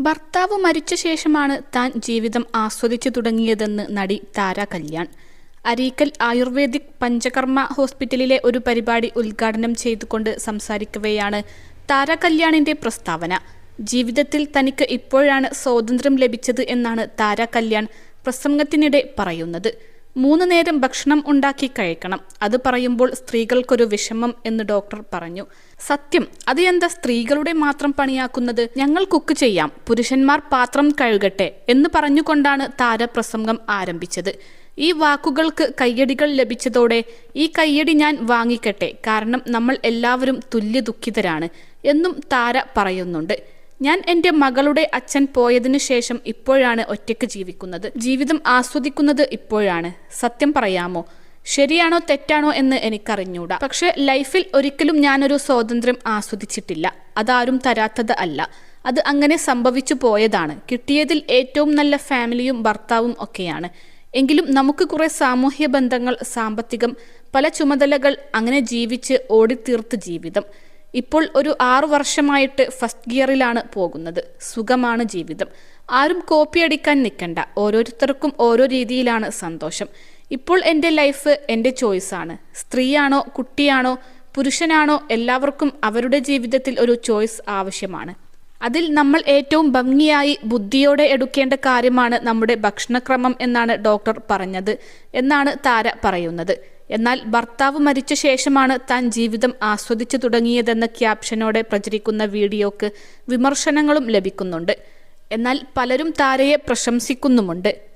ഭർത്താവ് മരിച്ച ശേഷമാണ് താൻ ജീവിതം ആസ്വദിച്ചു തുടങ്ങിയതെന്ന് നടി താര കല്യാൺ. അരീക്കൽ ആയുർവേദിക് പഞ്ചകർമ്മ ഹോസ്പിറ്റലിലെ ഒരു പരിപാടി ഉദ്ഘാടനം ചെയ്തുകൊണ്ട് സംസാരിക്കവെയാണ് താര കല്യാണിന്റെ പ്രസ്താവന. ജീവിതത്തിൽ തനിക്ക് ഇപ്പോഴാണ് സ്വാതന്ത്ര്യം ലഭിച്ചത് എന്നാണ് താര കല്യാൺ പ്രസംഗത്തിനിടെ പറയുന്നത്. മൂന്ന് നേരം ഭക്ഷണം ഉണ്ടാക്കി കഴിക്കണം. അത് പറയുമ്പോൾ സ്ത്രീകൾക്കൊരു വിഷമം എന്ന് ഡോക്ടർ പറഞ്ഞു. സത്യം അത് എന്താ സ്ത്രീകളുടെ മാത്രം പണിയാക്കുന്നത്? ഞങ്ങൾ കുക്ക് ചെയ്യാം. പുരുഷന്മാർ പാത്രം കഴുകട്ടെ എന്ന് പറഞ്ഞുകൊണ്ടാണ് താരപ്രസംഗം ആരംഭിച്ചത്. ഈ വാക്കുകൾക്ക് കയ്യടികൾ ലഭിച്ചതോടെ ഈ കയ്യടി ഞാൻ വാങ്ങിക്കട്ടെ. കാരണം നമ്മൾ എല്ലാവരും തുല്യ ദുഃഖിതരാണ് എന്നും താര പറയുന്നുണ്ട്. ഞാൻ എന്റെ മകളുടെ അച്ഛൻ പോയതിനു ശേഷം ഇപ്പോഴാണ് ഒറ്റയ്ക്ക് ജീവിക്കുന്നത്. ജീവിതം ആസ്വദിക്കുന്നത് ഇപ്പോഴാണ്. സത്യം പറയാമോ? ശരിയാണോ തെറ്റാണോ എന്ന് എനിക്കറിഞ്ഞൂടാ. പക്ഷെ ലൈഫിൽ ഒരിക്കലും ഞാനൊരു സ്വാതന്ത്ര്യം ആസ്വദിച്ചിട്ടില്ല. അതാരും തരാത്തത് അല്ല. അത് അങ്ങനെ സംഭവിച്ചു പോയതാണ്. കിട്ടിയതിൽ ഏറ്റവും നല്ല ഫാമിലിയും ഭർത്താവും ഒക്കെയാണ്. എങ്കിലും നമുക്ക് കുറെ സാമൂഹ്യ ബന്ധങ്ങൾ സാമ്പത്തികം പല ചുമതലകൾ അങ്ങനെ ജീവിച്ച് ഓടിത്തീർത്ത് ജീവിതം. ഇപ്പോൾ ഒരു ആറു വർഷമായിട്ട് ഫസ്റ്റ് ഗിയറിലാണ് പോകുന്നത്. സുഖമാണ് ജീവിതം. ആരും കോപ്പി അടിക്കാൻ നിൽക്കണ്ട. ഓരോരുത്തർക്കും ഓരോ രീതിയിലാണ് സന്തോഷം. ഇപ്പോൾ എന്റെ ലൈഫ് എന്റെ ചോയ്സാണ് സ്ത്രീയാണോ കുട്ടിയാണോ പുരുഷനാണോ എല്ലാവർക്കും അവരുടെ ജീവിതത്തിൽ ഒരു ചോയ്സ് ആവശ്യമാണ്. അതിൽ നമ്മൾ ഏറ്റവും ഭംഗിയായി ബുദ്ധിയോടെ എടുക്കേണ്ട കാര്യമാണ് നമ്മുടെ ഭക്ഷണക്രമം എന്നാണ് ഡോക്ടർ പറഞ്ഞത് എന്നാണ് താര പറയുന്നത്. എന്നാൽ ഭർത്താവ് മരിച്ച ശേഷമാണ് താൻ ജീവിതം ആസ്വദിച്ചു തുടങ്ങിയതെന്ന ക്യാപ്ഷനോടെ പ്രചരിക്കുന്ന വീഡിയോക്ക് വിമർശനങ്ങളും ലഭിക്കുന്നുണ്ട്. എന്നാൽ പലരും താരയെ പ്രശംസിക്കുന്നുമുണ്ട്.